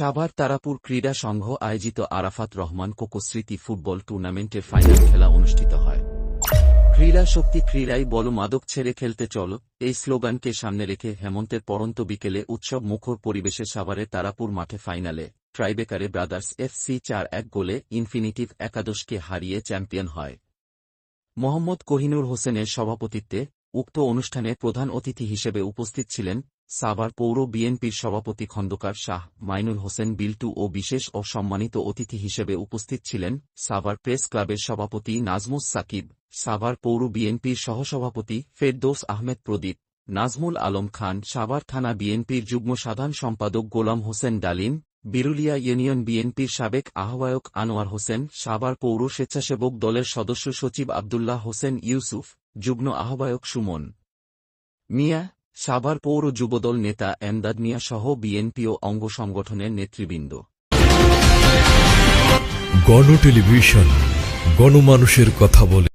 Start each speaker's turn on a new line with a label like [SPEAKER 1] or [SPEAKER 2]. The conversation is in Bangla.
[SPEAKER 1] সাভার তারাপুর ক্রীড়া সংঘ আয়োজিত আরাফাত রহমান কোকো স্মৃতি ফুটবল টুর্নামেন্টের ফাইনাল খেলা অনুষ্ঠিত হয়। ক্রীড়া শক্তি ক্রীড়াই বল মাদক ছেড়ে খেলতে চল, এই স্লোগানকে সামনে রেখে হেমন্তের পরন্ত বিকেলে উৎসব মুখর পরিবেশে সাভারে তারাপুর মাঠে ফাইনালে, ট্রাইবেকারে ব্রাদার্স এফসি চার এক গোলে ইনফিনিটিভ একাদশকে হারিয়ে চ্যাম্পিয়ন হয়। মোহাম্মদ কোহিনুর হোসেনের সভাপতিত্বে উক্ত অনুষ্ঠানে প্রধান অতিথি হিসেবে উপস্থিত ছিলেন সাভার পৌর বিএনপির সভাপতি খন্দকার শাহ মাইনুল হোসেন বিল্টু ও বিশেষ ও সম্মানিত অতিথি হিসেবে উপস্থিত ছিলেন সাভার প্রেস ক্লাবের সভাপতি নাজমুস সাকিব, সাভার পৌর বিএনপির সহসভাপতি ফেরদৌস আহমেদ প্রদীপ, নাজমুল আলম খান, সাভার থানা বিএনপির যুগ্ম সাধারণ সম্পাদক গোলাম হোসেন ডালিম, বিরুলিয়া ইউনিয়ন বিএনপির সাবেক আহ্বায়ক আনোয়ার হোসেন, সাভার পৌর স্বেচ্ছাসেবক দলের সদস্য সচিব আবদুল্লাহ হোসেন ইউসুফ যুগ্ম আহ্বায়ক সুমন। মিয়া, সাভার পৌর যুবদল নেতা এমদাদ মিয়া সহ বিএনপি ও অঙ্গ সংগঠনের নেতৃবৃন্দ।
[SPEAKER 2] গণ টেলিভিশন গণমানুষের কথা বলে।